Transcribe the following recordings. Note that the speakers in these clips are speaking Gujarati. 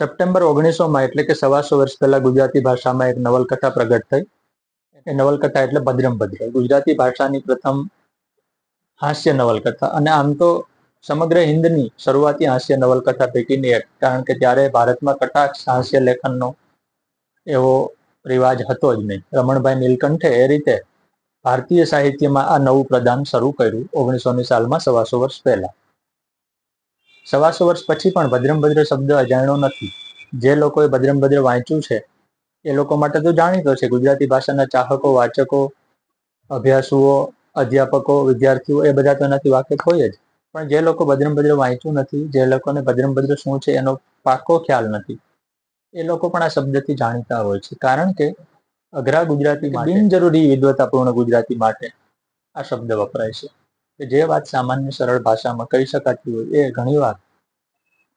સપ્ટેમ્બર ઓગણીસોમાં એટલે કે સવાસો વર્ષ પહેલા ગુજરાતી ભાષામાં એક નવલકથા પ્રગટ થઈ. એ નવલકથા એટલે ભદ્રમ ભદ્ર. ગુજરાતી ભાષાની પ્રથમ હાસ્ય નવલકથા. અને આમ તો સમગ્ર હિન્દની શરૂઆતી હાસ્ય નવલકથા પૈકીની એક, કારણ કે ત્યારે ભારતમાં કટાક્ષ હાસ્ય લેખનનો એવો રિવાજ હતો જ નહીં. રમણભાઈ નીલકંઠે એ રીતે ભારતીય સાહિત્યમાં આ નવું પ્રદાન શરૂ કર્યું ઓગણીસો ની સાલમાં સવાસો વર્ષ પહેલા. સવાસો વર્ષ પછી પણ ભદ્રમભદ્ર શબ્દ અજાણ્યો નથી. જે લોકોએ ભદ્રમભદ્ર વાંચ્યું છે, એ લોકો માટે તો જાણીતો છે. ગુજરાતી ભાષાના ચાહકો, વાચકો, અભ્યાસુઓ, અધ્યાપકો, વિદ્યાર્થીઓ એ બધા તો એનાથી વાકેફ હોય જ. પણ જે લોકો ભદ્રમભદ્ર વાંચ્યું નથી, જે લોકોને ભદ્રમભદ્ર શું છે એનો પાકો ખ્યાલ નથી, એ લોકો પણ આ શબ્દથી જાણીતા હોય છે. કારણ કે અઘરા ગુજરાતી બિનજરૂરી વિદ્વતાપૂર્ણ ગુજરાતી માટે આ શબ્દ વપરાય છે. કે જે વાત સામાન્ય સરળ ભાષામાં કહી શકાતી હોય એ ઘણીવાર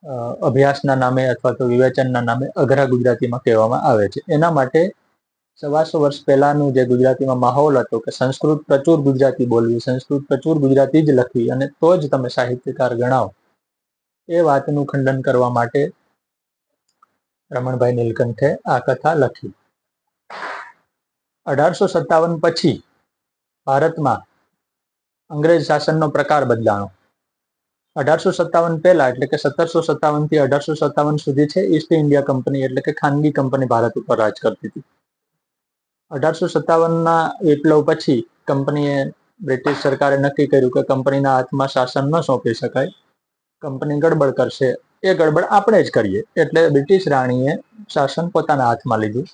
અ, અભ્યાસના નામે અથવા તો વિવેચનના નામે અઘરા ગુજરાતીમાં કહેવામાં આવે છે. એના માટે સવાસો વર્ષ પહેલાનું જે ગુજરાતીમાં માહોલ હતો કે સંસ્કૃત પ્રચુર ગુજરાતી બોલવી સંસ્કૃત પ્રચુર ગુજરાતી જ લખવી અને તો જ તમે સાહિત્યકાર ગણાવો એ વાતનું ખંડન કરવા માટે રમણભાઈ નીલકંઠે આ કથા લખી. અઢારસો સત્તાવન પછી ભારતમાં અંગ્રેજ શાસનનો પ્રકાર બદલાણો. અઢારસો સત્તાવન પહેલા એટલે કે સત્તરસો સત્તાવનથી અઢારસો સત્તાવન સુધી છે ઈસ્ટ ઇન્ડિયા કંપની એટલે કે ખાનગી કંપની ભારત ઉપર રાજ કરતી હતી. અઢારસો સત્તાવનના વિપ્લવ પછી કંપનીએ બ્રિટિશ સરકારે નક્કી કર્યું કે કંપનીના હાથમાં શાસન ન સોંપી શકાય. કંપની ગડબડ કરશે. એ ગડબડ આપણે જ કરીએ. એટલે બ્રિટિશ રાણીએ શાસન પોતાના હાથમાં લીધું.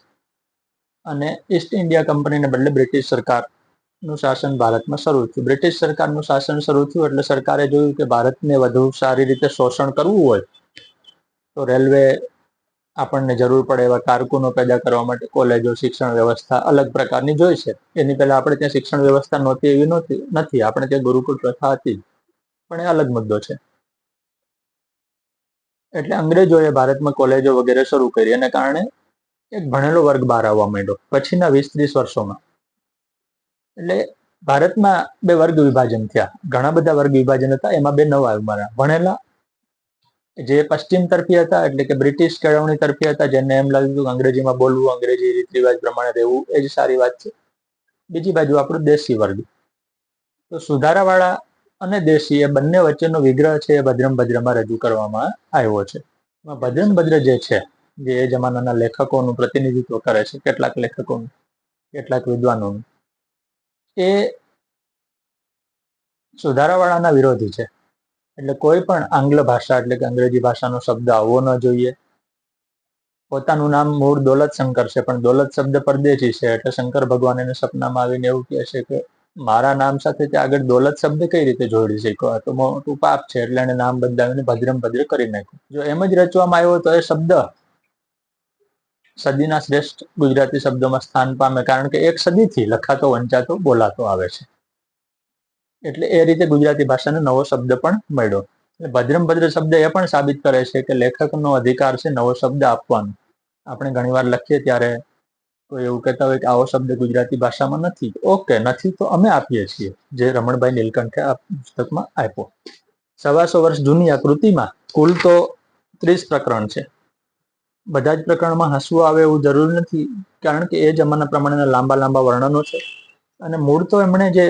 અને ઈસ્ટ ઇન્ડિયા કંપનીને બદલે બ્રિટિશ સરકારનું શાસન ભારતમાં શરૂ થયું. બ્રિટિશ સરકારનું શાસન શરૂ થયું એટલે સરકારે જોયું કે ભારતને વધુ સારી રીતે શોષણ કરવું હોય તો રેલવે આપણને જરૂર પડે એવા કારકુનો પેદા કરવા માટે કોલેજો, શિક્ષણ વ્યવસ્થા અલગ પ્રકારની જોઈ છે. એની પહેલા આપણે ત્યાં શિક્ષણ વ્યવસ્થા નહોતી, એવી નહોતી, નથી. આપણે ત્યાં ગુરુકુળ પ્રથા હતી પણ એ અલગ મુદ્દો છે. એટલે અંગ્રેજોએ ભારતમાં કોલેજો વગેરે શરૂ કરી. એને કારણે એક ભણેલો વર્ગ બહાર આવવા માંડ્યો. પછીના વીસ ત્રીસ વર્ષોમાં. એટલે ભારતમાં બે વર્ગ વિભાજન થયા. ઘણા બધા વર્ગ વિભાજન હતા, એમાં બે નવા ઉમેરા ભણેલા, જે પશ્ચિમ તરફી હતા, એટલે કે બ્રિટિશ કેળવણી તરફી હતા જેને એમ લાગ્યું કે અંગ્રેજીમાં બોલવું, અંગ્રેજી રીત રિવાજ પ્રમાણે રહેવું, એ જ સારી વાત છે. બીજી બાજુ આપણું દેશી વર્ગ. તો સુધારાવાળા અને દેશી એ બંને વચ્ચેનો વિગ્રહ છે એ ભદ્રમભદ્રમાં રજૂ કરવામાં આવ્યો છે. એમાં ભદ્રમભદ્ર જે છે, જે એ જમાનાના લેખકોનું પ્રતિનિધિત્વ કરે છે, કેટલાક લેખકોનું, કેટલાક વિદ્વાનોનું. એ સુધારાવાળાના વિરોધી છે. એટલે કોઈ પણ આંગ્લ ભાષા એટલે કે અંગ્રેજી ભાષાનો શબ્દ આવવો ન જોઈએ. પોતાનું નામ મૂળ દોલત શંકર છે, પણ દોલત શબ્દ પરદેશી છે, એટલે શંકર ભગવાન એને સપનામાં આવીને એવું કહે છે કે મારા નામ સાથે તે આગળ દોલત શબ્દ કઈ રીતે જોડી શક્યો તો મોટું પાપ છે, એટલે એને નામ બદલાવીને ભદ્રમ ભદ્ર કરી નાખ્યું. જો એમ જ રચવામાં આવ્યો તો એ શબ્દ સદીના શ્રેષ્ઠ ગુજરાતી શબ્દોમાં સ્થાન પામે, કારણ કે એક સદીથી લખાતો, વંચાતો, બોલાતો આવે છે. એટલે એ રીતે ગુજરાતી ભાષાને નવો શબ્દ પણ મળ્યો. ભદ્રમભદ્ર શબ્દ એ પણ સાબિત કરે છે કે લેખકનો અધિકાર છે નવો શબ્દ આપવાનો. આપણે ઘણીવાર લખીએ ત્યારે કોઈ એવું કહેતા હોય કે આવો શબ્દ ગુજરાતી ભાષામાં નથી. ઓકે, નથી તો અમે આપીએ છીએ, જે રમણભાઈ નીલકંઠે આ પુસ્તકમાં આપ્યો. સવાસો વર્ષ જૂની આ કૃતિમાં કુલ તો ત્રીસ પ્રકરણ છે. બધા જ પ્રકરણમાં હસવું આવે એવું જરૂરી નથી, કારણ કે એ જમાના પ્રમાણેના લાંબા લાંબા વર્ણનો છે. અને મૂળ તો એમણે જે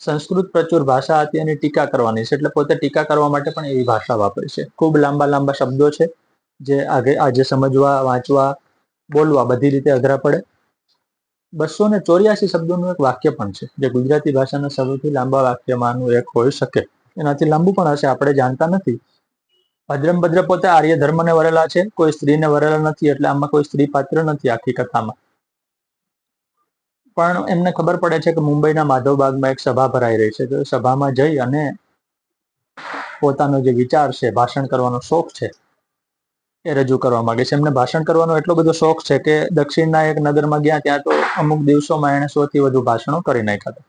સંસ્કૃત પ્રચુર ભાષા હતી એની ટીકા કરવાની છે, એટલે પોતે ટીકા કરવા માટે પણ એવી ભાષા વાપરી છે. ખૂબ લાંબા લાંબા શબ્દો છે, જે આગે, આજે સમજવા, વાંચવા, બોલવા બધી રીતે અઘરા પડે. બસો ને ચોર્યાસી શબ્દોનું એક વાક્ય પણ છે, જે ગુજરાતી ભાષાના સૌથી લાંબા વાક્યમાંનું એક હોઈ શકે. એનાથી લાંબુ પણ હશે, આપણે જાણતા નથી. ભદ્રમભદ્ર પોતે આર્ય ધર્મને વરેલા છે. કોઈ સ્ત્રીને વરેલા નથી એટલે આમાં કોઈ સ્ત્રી પાત્ર નથી આખી કથામાં. પણ એમને ખબર પડે છે કે મુંબઈના માધવબાગમાં એક સભા ભરાઈ રહી છે. તો સભામાં જઈ અને પોતાનો જે વિચાર છે, ભાષણ કરવાનો શોખ છે, એ રજૂ કરવા માંગે છે. એમને ભાષણ કરવાનો એટલો બધો શોખ છે કે દક્ષિણના એક નગરમાં ગયા ત્યાં તો અમુક દિવસોમાં એણે સૌથી વધુ ભાષણો કરી નાખ્યા હતા.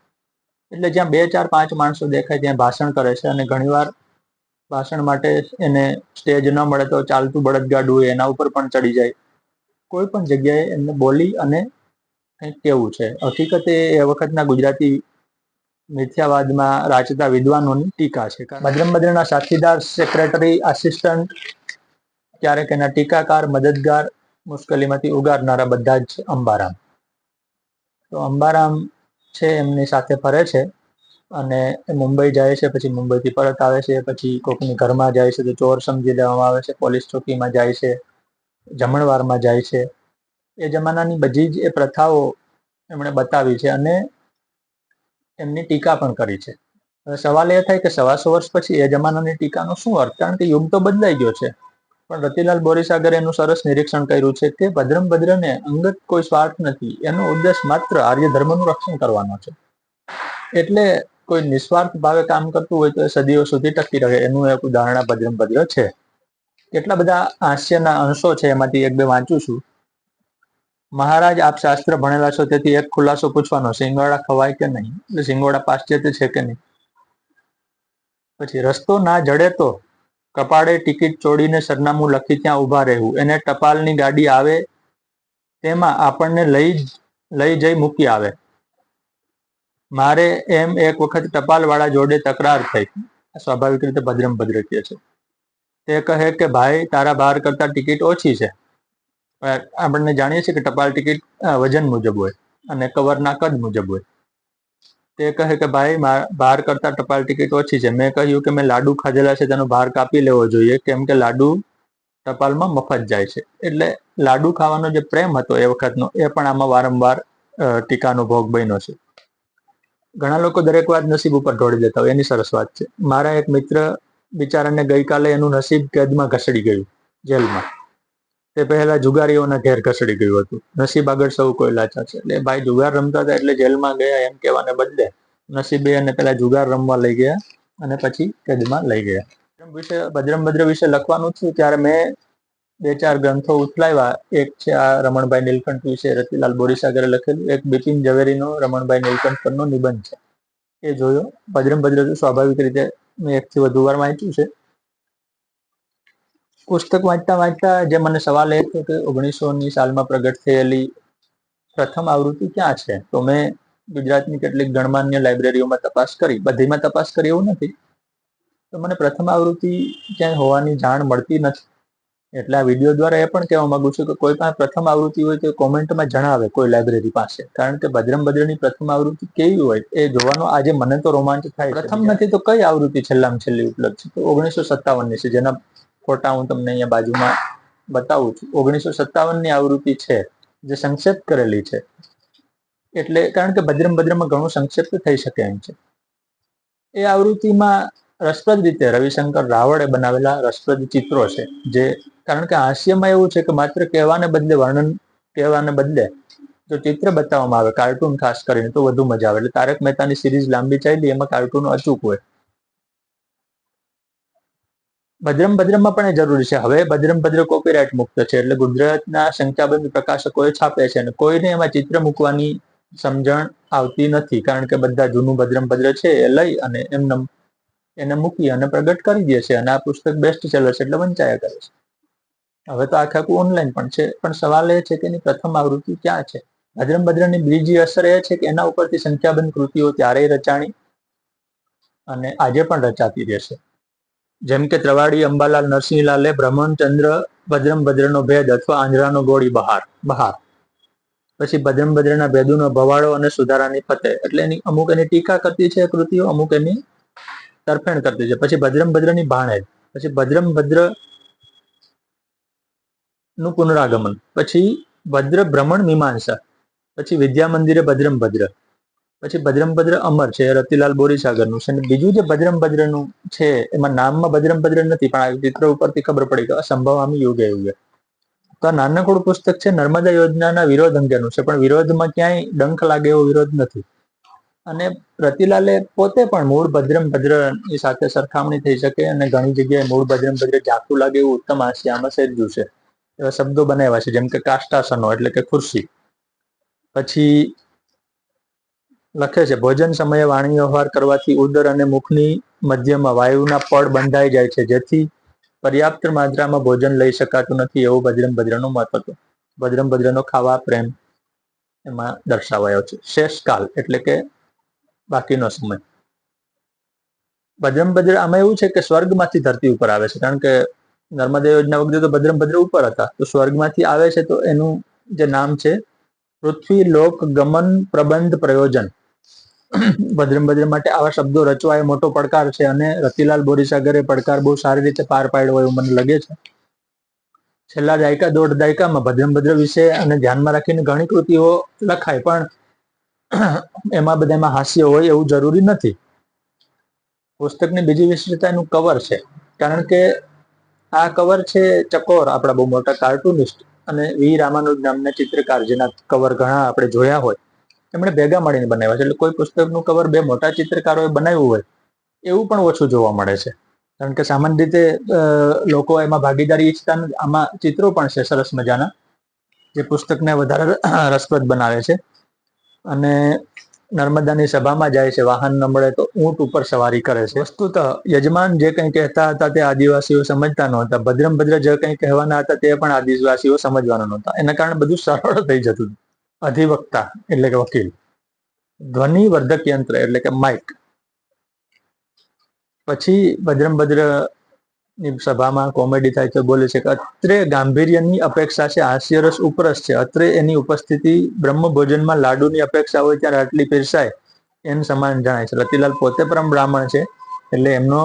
એટલે જ્યાં બે ચાર પાંચ માણસો દેખાય ત્યાં ભાષણ કરે છે અને ઘણીવાર ભાષણ માટે એને સ્ટેજ ન મળે તો ચાલતું બળદગાડું હોય એના ઉપર પણ ચડી જાય. કોઈ પણ જગ્યાએ એમને બોલી અને કંઈક કેવું છે. હકીકતે એ વખતના ગુજરાતી મિથ્યાવાદમાં રાચતા વિદ્વાનોની ટીકા છે. ભદ્રમ ભદ્રના સાથીદાર સેક્રેટરી આસિસ્ટન્ટ ક્યારેક એના ટીકાકાર મદદગાર મુશ્કેલીમાંથી ઉગારનારા બધા જ અંબારામ. તો અંબારામ છે એમની સાથે ફરે છે. અને મુંબઈ જાય છે, પછી મુંબઈથી પરત આવે છે, પછી કોકની ઘરમાં જાય છે, તો ચોર સમજી લેવામાં આવે છે, પોલીસ ચોકીમાં જાય છે, જમણવારમાં જાય છે. એ જમાનાની બધી જ એ પ્રથાઓ એમણે બતાવી છે અને એમની ટીકા પણ કરી છે. હવે સવાલ એ થાય કે સવાસો વર્ષ પછી એ જમાનાની ટીકાનો શું અર્થ? કારણ કે યુગ તો બદલાઈ ગયો છે. પણ રતિલાલ બોરીસાગરે એનું સરસ નિરીક્ષણ કર્યું છે કે ભદ્રમ ભદ્રને અંગત કોઈ સ્વાર્થ નથી. એનો ઉદ્દેશ માત્ર આર્ય ધર્મનું રક્ષણ કરવાનો છે. એટલે કોઈ નિસ્વાર્થ ભાવે કામ કરતું હોય તો એ સદીઓ સુધી ટકી રહે. એનું એક ઉદાહરણ આ ભદ્રમ ભદ્ર છે. કેટલા બધા હાસ્યના અંશો છે એમાંથી એક બે વાંચું છું. મહારાજ, આપ શાસ્ત્ર ભણેલા છો, તેથી એક ખુલાસો પૂછવાનો, સિંગોડા ખવાય કે નહીં? સિંગોડા પાશ્ચાત્ય છે કે નહીં? પછી, રસ્તો ના જડે તો કપાળે ટિકિટ ચોડીને સરનામું લખી ત્યાં ઊભા રહેવું. એને ટપાલની ગાડી આવે, તેમાં આપણને લઈ લઈ જઈ મૂકી આવે. મારે એમ એક વખત ટપાલ વાળા જોડે તકરાર થઈ. સ્વાભાવિક રીતે ભદ્રમ ભદ્ર કહે છે. તે કહે કે, ભાઈ, તારા બહાર કરતા ટિકિટ ઓછી છે. આપણને જાણીએ છીએ કે ટપાલ ટિકિટ વજન મુજબ હોય અને કવરના કદ મુજબ હોય. તે કહે કે, ભાઈ બહાર કરતા ટપાલ ટિકિટ ઓછી છે. મેં કહ્યું કે, મેં લાડુ ખાધેલા છે, તેનો ભાર કાપી લેવો જોઈએ, કેમ કે લાડુ ટપાલમાં મફત જાય છે. એટલે લાડુ ખાવાનો જે પ્રેમ હતો એ વખતનો, એ પણ આમાં વારંવાર ટીકાનો ભોગ બન્યો છે. ઘણા લોકો દરેક વાત નસીબ ઉપર ઢોળી દેતા હોય, એની સરસ વાત છે. મારા એક મિત્ર બિચારાને ગઈકાલે એનું નસીબ કેદમાં ઘસડી ગયું, જેલમાં. તે પહેલા જુગારીઓના ઘેર ઘસડી ગયું હતું. નસીબ આગળ સૌ કોઈ લાચા છે. એટલે ભાઈ જુગાર રમતા હતા એટલે જેલમાં ગયા, એમ કહેવાને બદલે નસીબે એને પેલા જુગાર રમવા લઈ ગયા અને પછી કેદમાં લઈ ગયા. ભદ્રમ વિશે ભદ્રમભદ્ર વિશે લખવાનું છું ત્યારે મેં બે ચાર ગ્રંથો ઉથલાવ્યા. એક છે આ રમણભાઈ નીલકંઠ વિશે રતિલાલ બોરીસાગરે લખેલું. એક બિપિન ઝવેરીનો રમણભાઈ નીલકંઠ પરનો નિબંધ છે. એ જોયો. ભદ્રમભદ્ર તો સ્વાભાવિક રીતે મેં એકથી વધુ વાર વાંચ્યું છે. પુસ્તક વાંચતા વાંચતા જે મને સવાલ એ થયો કે ઓગણીસો ની સાલમાં પ્રગટ થયેલી પ્રથમ આવૃત્તિ ક્યાં છે? તો મેં ગુજરાતની કેટલીક ગણમાન્ય લાઇબ્રેરીઓમાં તપાસ કરી. બધીમાં તપાસ કરી એવું નથી. તો મને પ્રથમ આવૃત્તિ ક્યાંય હોવાની જાણ મળતી નથી. એટલે આ વીડિયો દ્વારા એ પણ કહેવા માંગુ છું કે કોઈ પાસે પ્રથમ આવૃત્તિ હોય તો કોમેન્ટમાં જણાવે કોઈ લાઇબ્રેરી પાસે. કારણ કે ભદ્રમ ભદ્રની પ્રથમ આવૃત્તિ કેવી હોય એ જોવાનો આજે મને તો રોમાંચ થાય પ્રથમ નથી તો કઈ આવૃત્તિ છેલ્લામાં છેલ્લી ઉપલબ્ધ છે? તો ઓગણીસો સત્તાવનની છે. જેના ફોટા હું તમને અહીંયા બાજુમાં બતાવું છું. ઓગણીસો સત્તાવનની આવૃત્તિ છે જે સંક્ષેપ કરેલી છે. એટલે કારણ કે ભદ્રમ ભદ્રમાં ઘણું સંક્ષેપ્ત થઈ શકે એમ છે. એ આવૃત્તિમાં રસપ્રદ રીતે રવિશંકર રાવળે બનાવેલા રસપ્રદ ચિત્રો છે જે કારણ કે હાસ્યમાં એવું છે કે માત્ર કહેવાને બદલે વર્ણન કહેવાને બદલે જો ચિત્ર બતાવવામાં આવે કાર્ટૂન ખાસ કરીને, તો વધુ મજા આવે. એટલે તારક મહેતાની સિરીઝ લાંબી ચાલી, એમાં કાર્ટૂન અચૂક હોય. ભદ્રમ ભદ્રમમાં પણ એ જરૂરી છે. હવે ભદ્રમ ભદ્ર કોપીરાઇટ મુક્ત છે, એટલે ગુજરાતના સંખ્યાબંધ પ્રકાશકોએ છાપે છે અને કોઈને એમાં ચિત્ર મૂકવાની સમજણ આવતી નથી. કારણ કે બધા જૂનું ભદ્રમ ભદ્ર છે, એ લઈ અને એમને, એને મૂકી અને પ્રગટ કરી દે છે અને આ પુસ્તક બેસ્ટ સેલર છે, એટલે વંચાયા કરે છે. હવે તો આખે આખું ઓનલાઈન પણ છે. પણ સવાલ એ છે કે એની પ્રથમ આવૃત્તિ ક્યાં છે? ભદ્રમ ભદ્રની બીજી અસર એ છે કે એના ઉપરથી સંખ્યાબંધ કૃતિઓ ત્યારે રચાણી અને આજે પણ રચાતી રહેશે. જેમ કે ત્રવાડી, અંબાલાલ, નરસિંહલાલે બ્રહ્મચંદ્ર ભદ્રમ ભદ્રનો ભેદ અથવા આંજરાનો ગોળી બહાર બહાર. પછી ભદ્રમ ભદ્રના ભેદુનો ભવાડો અને સુધારાની ફતે એટલે એની અમુક એની ટીકા કરતી છે કૃતિઓ, અમુક એની તરફેણ કરતી છે. પછી ભદ્રમ ભદ્રની ભાણેજ પછી ભદ્રમ ભદ્ર નું પુનરાગમન, પછી ભદ્ર ભ્રમણ મીમાંસા, પછી વિદ્યા મંદિરે ભદ્રમ ભદ્ર, પછી ભદ્રમ ભદ્ર અમર છે, રતિલાલ બોરીસાગરનું છે, અને બીજું જે ભદ્રમ ભદ્રનું છે, એમાં નામમાં ભદ્રમ ભદ્ર નથી, પણ આ ચિત્ર ઉપરથી ખબર પડી કે સંભવામી યુગે યુગે તો આ નાનકડું પુસ્તક છે, નર્મદા યોજનાના વિરોધ અંગેનું છે, પણ વિરોધમાં ક્યાંય ડંખ લાગે એવો વિરોધ નથી. અને રતિલાલે પોતે પણ મૂળ ભદ્રમ ભદ્ર સાથે સરખામણી થઈ શકે, અને ઘણી જગ્યાએ મૂળ ભદ્રમ ભદ્ર જાતું લાગે એવું ઉત્તમ આમાં સર્જ્યું છે. એવા શબ્દો બનાવ્યા છે, જેમ કે કાષ્ટાસનો એટલે કે ખુરશી. પછી લખે છે, ભોજન સમયે વાણી વ્યવહાર કરવાથી ઉદર અને મુખની મધ્યમાં વાયુના પડ બંધાઈ જાય છે, જેથી પર્યાપ્ત માત્રામાં ભોજન લઈ શકાતું નથી એવું ભદ્રમ ભદ્રનું મત હતું. ભદ્રમ ભદ્રનો ખાવા પ્રેમ એમાં દર્શાવાયો છે. શેષકાલ એટલે કે બાકીનો સમય. ભદ્રમ ભદ્ર આમાં એવું છે કે સ્વર્ગમાંથી ધરતી ઉપર આવે છે, કારણ કે નર્મદા યોજના વખતે તો ભદ્રમભદ્ર ઉપર હતા. તો સ્વર્ગમાંથી આવે છે તો એનું જે નામ છે, પૃથ્વી લોક ગમન પ્રબંધ પ્રયોજન. ભદ્રમભદ્ર માટે આવા શબ્દો રચવા એ મોટો પડકાર છે અને રતિલાલ બોરીસાગરે પડકાર બહુ સારી રીતે પાર પાડ્યો એવું મને લાગે છે. છેલ્લા દાયકા દોઢ દાયકામાં ભદ્રમ ભદ્ર વિશે અને ધ્યાનમાં રાખીને ઘણી કૃતિઓ લખાય, પણ એમાં બધામાં હાસ્ય હોય એવું જરૂરી નથી. પુસ્તકની બીજી વિશેષતા એનું કવર છે. કારણ કે આ કવર છે ચકોર, આપણા બહુ મોટા કાર્ટુનિસ્ટ અને વી. રામાનુજ નામના ચિત્રકાર, જેના કવર ઘણા આપણે જોયા હોય. એમણે ભેગા મળીને બનાવ્યા છે. એટલે કોઈ પુસ્તકનું કવર બે મોટા ચિત્રકારોએ બનાવ્યું હોય, એવું પણ ઓછું જોવા મળે છે. કારણ કે સામાન્ય રીતે લોકો એમાં ભાગીદારી ઈચ્છતા આમાં ચિત્રો પણ છે સરસ મજાના, જે પુસ્તકને વધારે રસપ્રદ બનાવે છે. અને નર્મદાની સભામાં જાય છે, વાહન ન મળે તો ઊંટ ઉપર સવારી કરે છે. વસ્તુત યજમાન જે કંઈ કહેતા હતા તે આદિવાસીઓ સમજતા નહોતા. ભદ્રમભદ્ર જે કંઈ કહેવાના હતા તે પણ આદિવાસીઓ સમજવાના નહોતા. એના કારણે બધું સરળ થઈ જતું. અધિવક્તા એટલે કે વકીલ. ધ્વનિ વર્ધક યંત્ર એટલે કે માઇક પછી ભદ્રમભદ્રની સભામાં કોમેડી થાય તો બોલે છે કે અત્રે ગાંભીર્યની અપેક્ષા છે, હાસ્યરસ ઉપરસ છે. અત્રે એની ઉપસ્થિતિ બ્રહ્મ ભોજનમાં લાડુની અપેક્ષા હોય ત્યારે આટલી પીરસાય એમ સમાન જણાય છે. રતિલાલ પોતે પરમ બ્રાહ્મણ છે, એટલે એમનો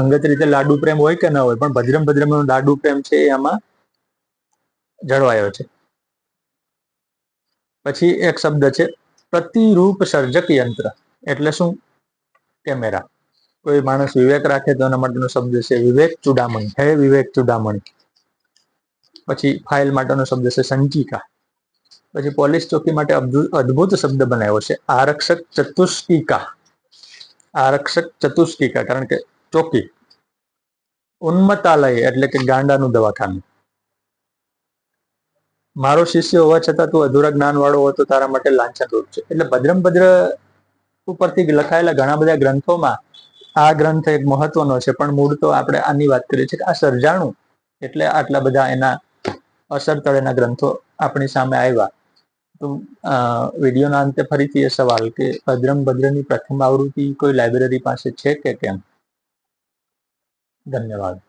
અંગત રીતે લાડુ પ્રેમ હોય કે ન હોય, પણ ભદ્રમ ભદ્રમનો લાડુ પ્રેમ છે એ આમાં જળવાયો છે. પછી એક શબ્દ છે, પ્રતિરૂપ સર્જક યંત્ર, એટલે શું? કેમેરા. કોઈ માણસ વિવેક રાખે તો એના માટેનો શબ્દ છે વિવેક ચુડામણી. હે વિવેક ચુડામણી. પછી ફાઇલ માટેનો શબ્દ છે સંચિકા. પછી પોલીસ ચોકી માટે અદ્ભુ- અદ્ભુત શબ્દ બનાવ્યો છે આરક્ષક ચતુષ્ટિકા. આરક્ષક ચતુષ્ટિકા કારણ કે ચોકી. ઉન્મતાલય એટલે કે ગાંડાનું દવાખાનું. મારો શિષ્ય હોવા છતાં તું અધૂરા જ્ઞાન વાળો હોય તો તારા માટે લાંછનરૂપ છે. એટલે ભદ્રમભદ્ર ઉપરથી લખાયેલા ઘણા બધા ગ્રંથોમાં આ ગ્રંથ એક મહત્વનો છે, પણ મૂળ તો આપણે આની વાત કરીએ છીએ કે આ સર્જાણું એટલે આટલા બધા એના અસર તળેના ગ્રંથો આપણી સામે આવ્યા. તો વિડીયોના અંતે ફરીથી એ સવાલ કે ભદ્રમભદ્રની પ્રથમ આવૃત્તિ કોઈ લાઇબ્રેરી પાસે છે કે કેમ? ધન્યવાદ.